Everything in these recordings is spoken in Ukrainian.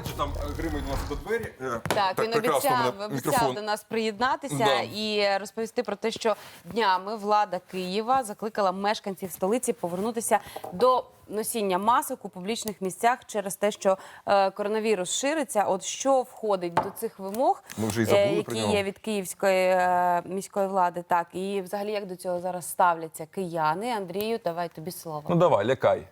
Бачу, там е, гримить у нас до двері. Е, Так, він прекрасно обіцяв, мене обіцяв мікрофон. до нас приєднатися Да. і розповісти про те, що днями влада Києва закликала мешканців столиці повернутися до носіння масок у публічних місцях через те, що е, коронавірус шириться. От що входить до цих вимог, Ми вже е, забули про які нього. є від київської е, міської влади, так і взагалі як до цього зараз ставляться кияни. Андрію, давай тобі слово. Ну давай, лякай.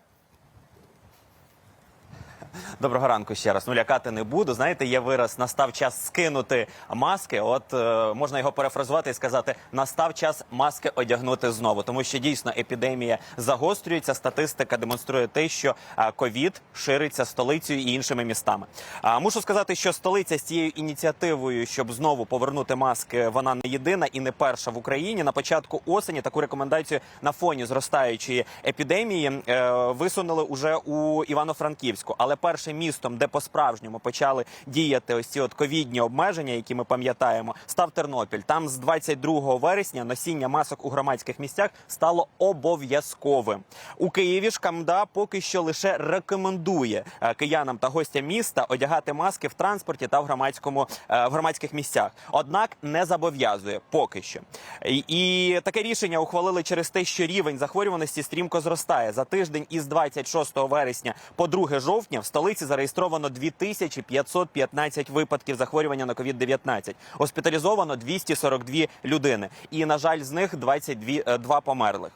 Доброго ранку ще раз. Ну лякати не буду. Знаєте, є вираз настав час скинути маски. От е, можна його перефразувати і сказати: настав час маски одягнути знову, тому що дійсно епідемія загострюється. Статистика демонструє те, що е, ковід шириться столицею і іншими містами. А мушу сказати, що столиця з цією ініціативою, щоб знову повернути маски, вона не єдина і не перша в Україні. На початку осені таку рекомендацію на фоні зростаючої епідемії е, висунули уже у Івано-Франківську. Але першим містом, де по-справжньому почали діяти ось ці от ковідні обмеження, які ми пам'ятаємо, став Тернопіль. Там з 22 вересня носіння масок у громадських місцях стало обов'язковим. У Києві ж КМДА поки що лише рекомендує е, киянам та гостям міста одягати маски в транспорті та в громадському е, в громадських місцях. Однак не зобов'язує поки що. І, і таке рішення ухвалили через те, що рівень захворюваності стрімко зростає. За тиждень із 26 вересня по 2 жовтня столиці зареєстровано 2515 випадків захворювання на COVID-19. Госпіталізовано 242 людини. І, на жаль, з них 22 е, два померлих.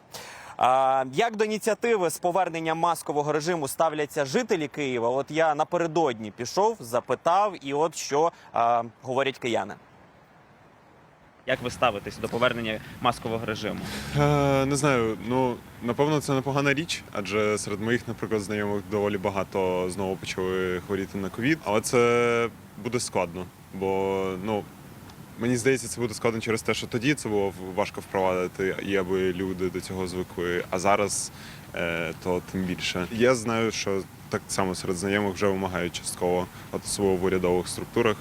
Як до ініціативи з повернення маскового режиму ставляться жителі Києва? От я напередодні пішов, запитав, і от що а, говорять кияни. Як ви ставитесь до повернення маскового режиму? Е, не знаю, ну напевно, це непогана річ, адже серед моїх, наприклад, знайомих доволі багато знову почали хворіти на ковід. Але це буде складно, бо ну. Мені здається, це буде складно через те, що тоді це було важко впровадити, і аби люди до цього звикли. А зараз е, то тим більше. Я знаю, що так само серед знайомих вже вимагають частково, от особливо в урядових структурах,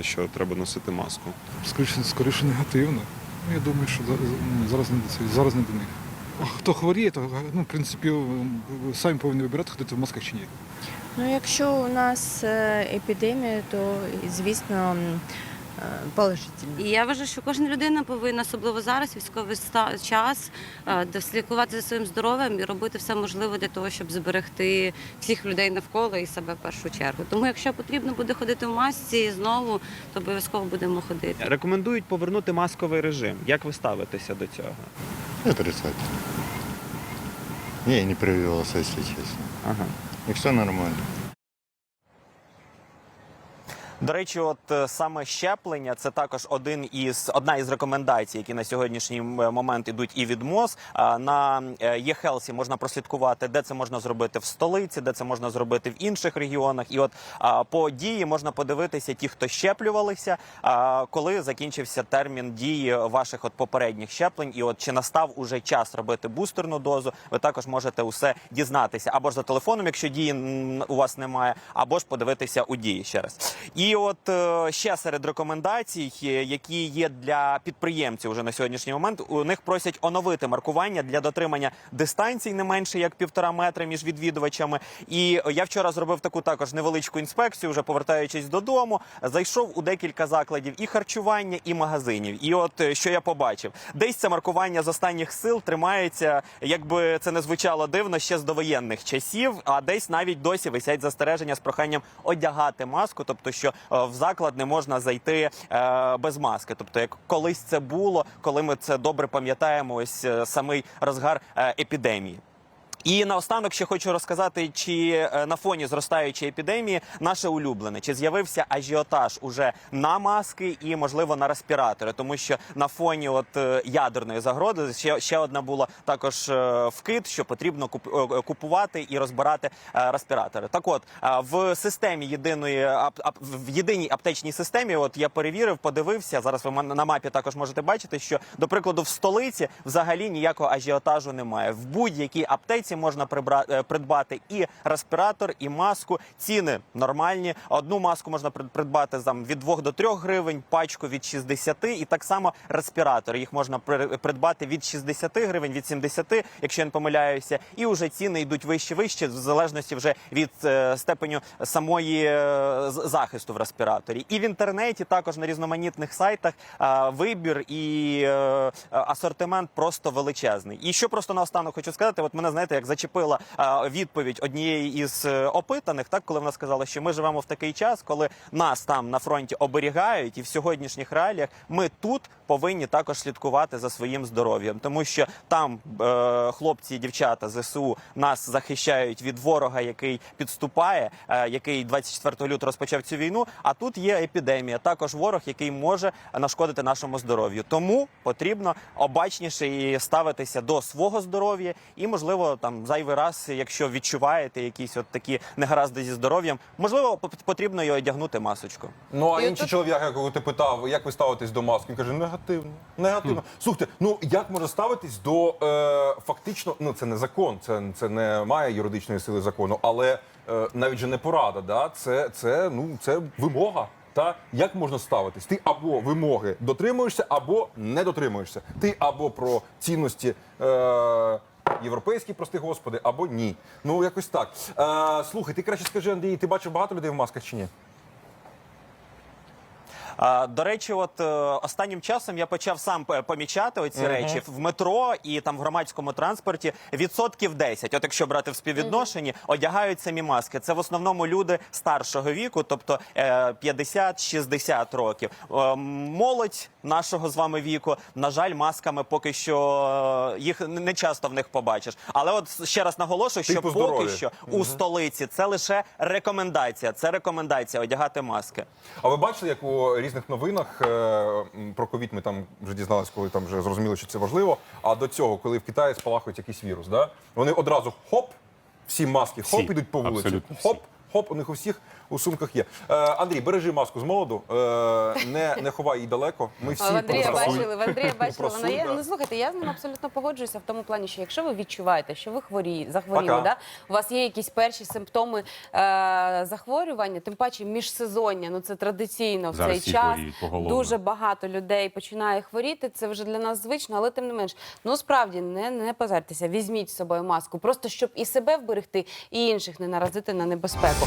що треба носити маску. Скоріше, скоріше негативно. Ну, я думаю, що зараз, ну, зараз, не до цього, зараз не до них. Хто хворіє, то ну, в принципі самі повинні вибирати, ходити в масках чи ні. Ну, якщо у нас е, епідемія, то звісно е, положительно. І я вважаю, що кожна людина повинна, особливо зараз, військовий час, е, дослідкувати за своїм здоров'ям і робити все можливе для того, щоб зберегти всіх людей навколо і себе в першу чергу. Тому, якщо потрібно буде ходити в масці знову, то обов'язково будемо ходити. Рекомендують повернути масковий режим. Як ви ставитеся до цього? Отрицательно. Не, не привелся, если честно. Ага. И все нормально. До речі, от е, саме щеплення це також один із одна із рекомендацій, які на сьогоднішній момент ідуть і від МОЗ. На ЄХЕЛСі можна прослідкувати, де це можна зробити в столиці, де це можна зробити в інших регіонах. І от по дії можна подивитися ті, хто щеплювалися, коли закінчився термін дії ваших от попередніх щеплень, і от чи настав уже час робити бустерну дозу, ви також можете усе дізнатися або ж за телефоном, якщо дії у вас немає, або ж подивитися у дії ще раз. І от е, ще серед рекомендацій, е, які є для підприємців уже на сьогоднішній момент, у них просять оновити маркування для дотримання дистанцій не менше як півтора метра між відвідувачами. І я вчора зробив таку також невеличку інспекцію, вже повертаючись додому. Зайшов у декілька закладів і харчування, і магазинів. І от е, що я побачив, десь це маркування з останніх сил тримається, якби це не звучало дивно, ще з довоєнних часів. А десь навіть досі висять застереження з проханням одягати маску, тобто що в заклад не можна зайти е, без маски. Тобто, як колись це було, коли ми це добре пам'ятаємо, ось е, самий розгар е, епідемії. І наостанок ще хочу розказати, чи е, на фоні зростаючої епідемії наше улюблене, чи з'явився ажіотаж уже на маски і можливо на респіратори, тому що на фоні от е, ядерної загрози ще, ще одна була також е, вкид, що потрібно куп- купувати і розбирати респіратори. Так, от в системі єдиної в єдиній аптечній системі, от я перевірив, подивився. Зараз ви на мапі також можете бачити, що до прикладу в столиці взагалі ніякого ажіотажу немає. В будь-якій аптеці можна е, придбати і респіратор, і маску. Ціни нормальні. Одну маску можна прид- придбати там від 2 до 3 гривень, пачку від 60, і так само респіратор. Їх можна при- придбати від 60 гривень, від 70, якщо я не помиляюся. І вже ціни йдуть вище вище, в залежності вже від е, степеню самої е, захисту в респіраторі. І в інтернеті також на різноманітних сайтах вибір і асортимент просто величезний. І що просто наостанок хочу сказати, от мене знаєте, як зачепила е, відповідь однієї із е, опитаних, так коли вона сказала, що ми живемо в такий час, коли нас там на фронті оберігають, і в сьогоднішніх реаліях ми тут повинні також слідкувати за своїм здоров'ям, тому що там е, хлопці і дівчата ЗСУ нас захищають від ворога, який підступає, е, який 24 лютого розпочав цю війну. А тут є епідемія, також ворог, який може нашкодити нашому здоров'ю. Тому потрібно обачніше і ставитися до свого здоров'я, і можливо там зайвий раз, якщо відчуваєте якісь от такі негаразди зі здоров'ям, можливо, потрібно і одягнути масочку. Ну а І інший отут- чоловік, якого ти питав, як ви ставитесь до маски, він каже, негативно. Негативно. Слухайте, ну як можна ставитись до е, фактично, ну це не закон, це, це не має юридичної сили закону, але е, навіть же не порада, да? це, це, ну, це вимога. Та як можна ставитись? Ти або вимоги дотримуєшся, або не дотримуєшся. Ти або про цінності. Е, Європейські, прости господи, або ні. Ну якось так. Е, слухай, ти краще скажи, Андрій, ти бачив багато людей в масках чи ні? До речі, от е, останнім часом я почав сам е, помічати оці речі в метро і там в громадському транспорті відсотків 10, От якщо брати в співвідношенні, одягають самі маски. Це в основному люди старшого віку, тобто е, 50-60 років. Е, Молодь нашого з вами віку, на жаль, масками поки що е, їх не часто в них побачиш. Але от ще раз наголошую, що Типу поки здорові. що у столиці це лише рекомендація. Це рекомендація одягати маски. А ви бачили, як у різних новинах е, про ковід ми там вже дізналися, коли там вже зрозуміли, що це важливо. А до цього, коли в Китаї спалахують якийсь вірус, да? вони одразу хоп, всі маски, хоп, ідуть по вулиці. Абсолютно всі. Хоп, хоп, у них у всіх у сумках є. Е, Андрій, бережи маску з молоду, е, не, не ховай її далеко. Ми всі А в Андрія просуй. бачили, в Андрія бачили, вона є. Просуй, да. Ну слухайте, я з ним абсолютно погоджуюся в тому плані, що якщо ви відчуваєте, що ви хворі, захворіли, Пока. да? у вас є якісь перші симптоми е, захворювання, тим паче міжсезоння, ну це традиційно в Зараз цей всі час. хворіють поголовно. Дуже багато людей починає хворіти. Це вже для нас звично, але тим не менш, ну справді не, не позартеся, візьміть з собою маску, просто щоб і себе вберегти, і інших не наразити на небезпеку.